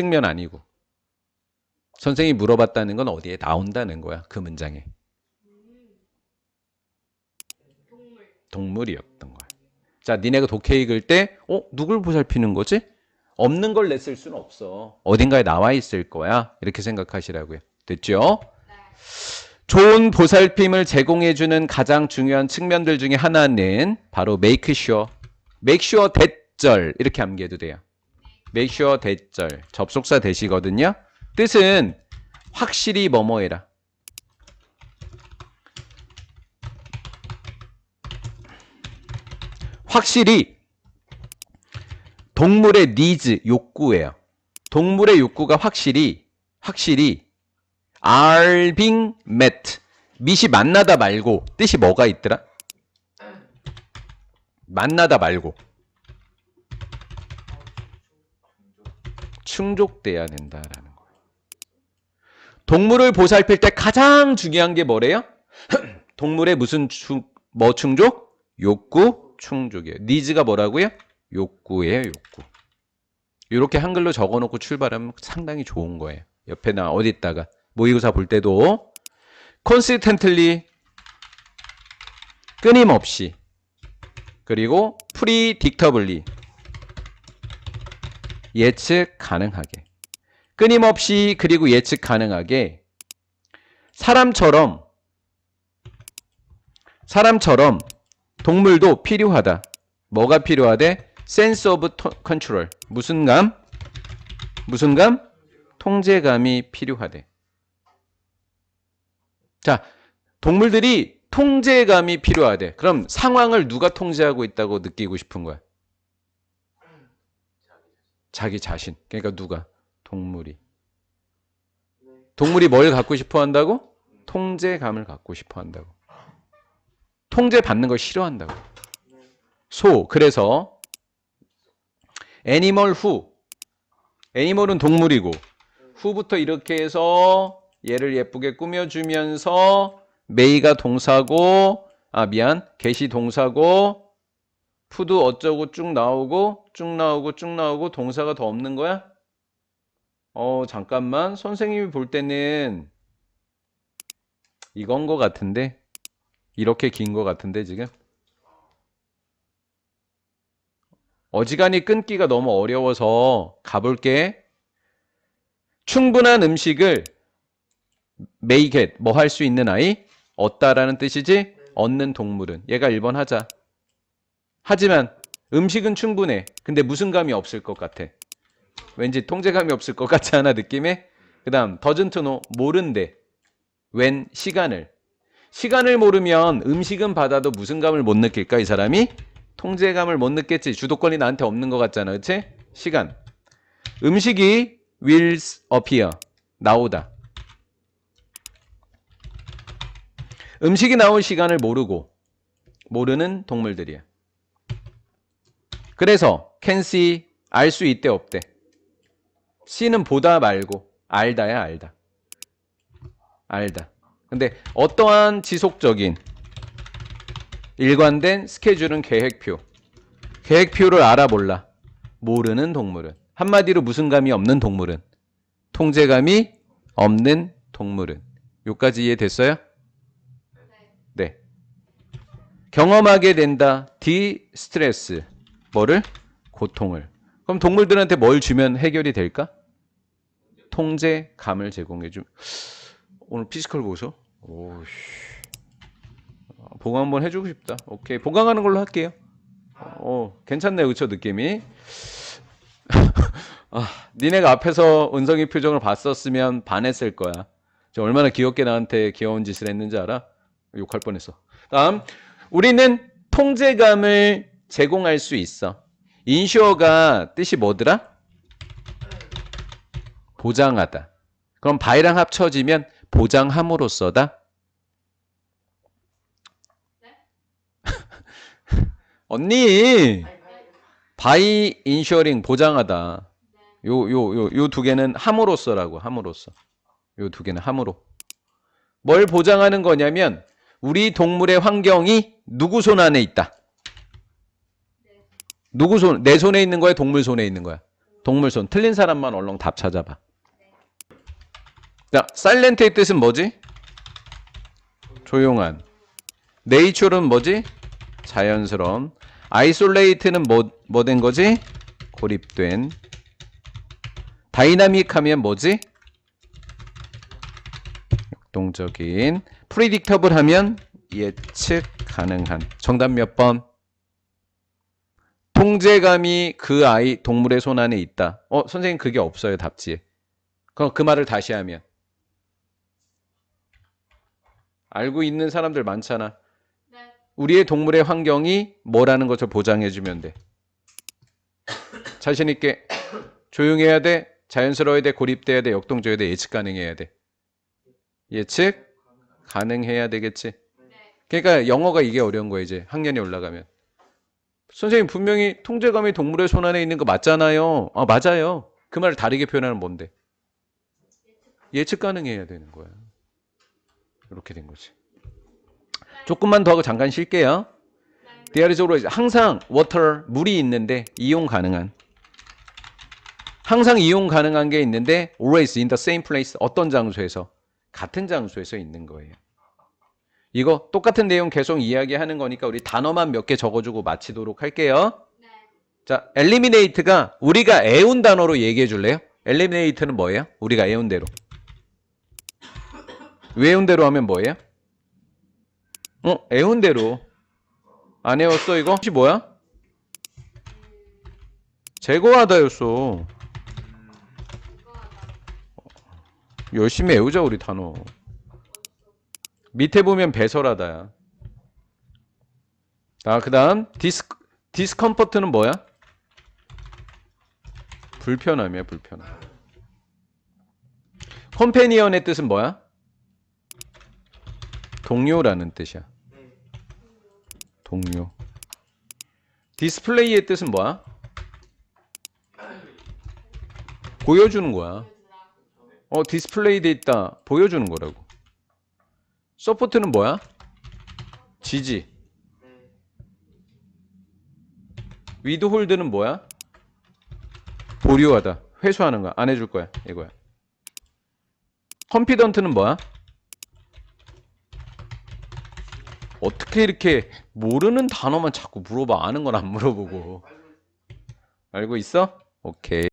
측면 아니고. 선생님이 물어봤다는 건 어디에 나온다는 거야. 그 문장에. 동물이었던 거야. 자, 니네가 독해 읽을 때, 어, 누굴 보살피는 거지? 없는 걸 냈을 수는 없어. 어딘가에 나와 있을 거야. 이렇게 생각하시라고요. 됐죠? 좋은 보살핌을 제공해주는 가장 중요한 측면들 중에 하나는 바로 make sure, make sure 대절 이렇게 암기해도 돼요. Make sure 대절 접속사 대시거든요. 뜻은 확실히 뭐뭐 해라. 확실히 동물의 니즈 욕구예요. 동물의 욕구가 확실히 확실히 are being met. 밑이 만나다 말고 뜻이 뭐가 있더라? 만나다 말고 충족돼야 된다라는 거예요. 동물을 보살필 때 가장 중요한 게 뭐래요? 동물의 무슨 충, 뭐 충족? 욕구 충족이에요. 니즈가 뭐라고요? 욕구예요, 욕구. 이렇게 한글로 적어놓고 출발하면 상당히 좋은 거예요. 옆에나 어디다가 모의고사 볼 때도 consistently 끊임없이 그리고 predictably 예측 가능하게 끊임없이 그리고 예측 가능하게 사람처럼 사람처럼 동물도 필요하다. 뭐가 필요하대? of to- control. 무슨 감? 무슨 감? 통제감이 필요하대. 자, 동물들이 통제감이 필요하대. 그럼 상황을 누가 통제하고 있다고 느끼고 싶은 거야? 자기 자신. 그러니까 누가? 동물이. 동물이 뭘 갖고 싶어 한다고? 통제감을 갖고 싶어 한다고. 통제 받는 걸 싫어한다고. 소. 그래서 애니멀 후. 애니멀은 동물이고 후부터 이렇게 해서 얘를 예쁘게 꾸며주면서 메이가 동사고 아 미안 get이 동사고 푸드 어쩌고 쭉 나오고 쭉 나오고 쭉 나오고 동사가 더 없는 거야? 어 잠깐만 선생님이 볼 때는 이건 거 같은데 이렇게 긴 거 같은데 지금 어지간히 끊기가 너무 어려워서 가볼게. 충분한 음식을 make it 뭐 할 수 있는 아이 얻다라는 뜻이지 얻는 동물은 얘가 1번 하자. 하지만 음식은 충분해. 근데 무슨 감이 없을 것 같아. 왠지 통제감이 없을 것 같지 않아 느낌에? 그 다음 know 모른대. when 시간을 시간을 모르면 음식은 받아도 무슨 감을 못 느낄까 이 사람이? 통제감을 못 느꼈지. 주도권이 나한테 없는 것 같잖아. 그치? 시간. 음식이 will appear. 나오다. 음식이 나올 시간을 모르고 모르는 동물들이야. 그래서 can see 알 수 있대 없대. see는 보다 말고 알다야 알다. 알다. 근데 어떠한 지속적인 일관된 스케줄은 계획표. 계획표를 알아 몰라. 모르는 동물은. 한마디로 무슨 감이 없는 동물은. 통제감이 없는 동물은. 요까지 이해됐어요? 네. 경험하게 된다. 디 스트레스. 뭐를? 고통을. 그럼 동물들한테 뭘 주면 해결이 될까? 통제감을 제공해 줌. 오늘 피지컬 보소? 오씨. 보강 한번 해주고 싶다. 오케이. 보강하는 걸로 할게요. 어, 괜찮네요. 그쵸, 느낌이. 아, 니네가 앞에서 은성이 표정을 봤었으면 반했을 거야. 저 얼마나 귀엽게 나한테 귀여운 짓을 했는지 알아? 욕할 뻔했어. 다음, 우리는 통제감을 제공할 수 있어. 인슈어가 뜻이 뭐더라? 보장하다. 그럼 바이랑 합쳐지면 보장함으로써다. 언니 바이 인셔링 보장하다. 요 요 요 요 두 개는 함으로써라고 함으로써. 요 두 개는 함으로. 뭘 보장하는 거냐면 우리 동물의 환경이 누구 손 안에 있다. 누구 손? 내 손에 있는 거야? 동물 손에 있는 거야? 동물 손. 틀린 사람만 얼렁 답 찾아봐. 자, 사일렌트의 뜻은 뭐지? 조용한. 네이처는 뭐지? 자연스러운. 아이솔레이트는 뭐, 뭐 된 거지? 고립된. 다이나믹 하면 뭐지? 역동적인. 프리딕터블 하면 예측 가능한. 정답 몇 번? 통제감이 그 아이 동물의 손 안에 있다. 어, 선생님 그게 없어요, 답지에. 그럼 그 말을 다시 하면 알고 있는 사람들 많잖아. 네. 우리의 동물의 환경이 뭐라는 것을 보장해 주면 돼. 자신 있게 조용해야 돼. 자연스러워야 돼. 고립돼야 돼. 역동적이야 돼. 예측 가능해야 돼. 예측 가능해야 되겠지. 네. 그러니까 영어가 이게 어려운 거야 이제 학년이 올라가면 선생님 분명히 통제감이 동물의 손 안에 있는 거 맞잖아요. 아 맞아요. 그 말을 다르게 표현하는 뭔데? 예측 가능해야 되는 거야. 이렇게 된 거지. 조금만 더 하고 잠깐 쉴게요. 대화적으로 항상 water 물이 있는데 이용 가능한. 항상 이용 가능한 게 있는데 always in the same place. 어떤 장소에서? 같은 장소에서 있는 거예요 이거 똑같은 내용 계속 이야기하는 거니까 우리 단어만 몇 개 적어주고 마치도록 할게요. 네. 자, eliminate가 우리가 애운 단어로 얘기해 줄래요? eliminate는 뭐예요? 우리가 애운 대로. 외운 대로 하면 뭐예요? 어, 애운 대로. 안 애웠어 이거? 혹시 뭐야? 제거하다였어. 열심히 애우자 우리 단어. 밑에 보면 배설하다야. 아, 그 다음, 디스, 디스컴포트는 뭐야? 불편함이야, 불편함. 컴패니언의 뜻은 뭐야? 동료라는 뜻이야. 동료. 디스플레이의 뜻은 뭐야? 보여주는 거야. 어, 디스플레이 돼 있다. 보여주는 거라고. 서포트는 뭐야? 지지. 위드 홀드는 뭐야? 보류하다. 회수하는 거야. 안 해줄 거야. 이거야. 컨피던트는 뭐야? 어떻게 이렇게 모르는 단어만 자꾸 물어봐. 아는 건 안 물어보고. 알고 있어? 오케이.